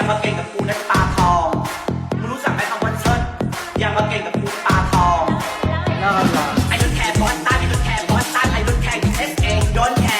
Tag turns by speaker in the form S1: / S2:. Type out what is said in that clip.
S1: อย่ามาเก่งกับกูนะปลาทอง มึงรู้จักไหมคำว่าเชิดอย่ามาเก่งกับกูปลาทอง
S2: น่ารัก
S1: I don't care what time I don't care what time I don't care you SA don't care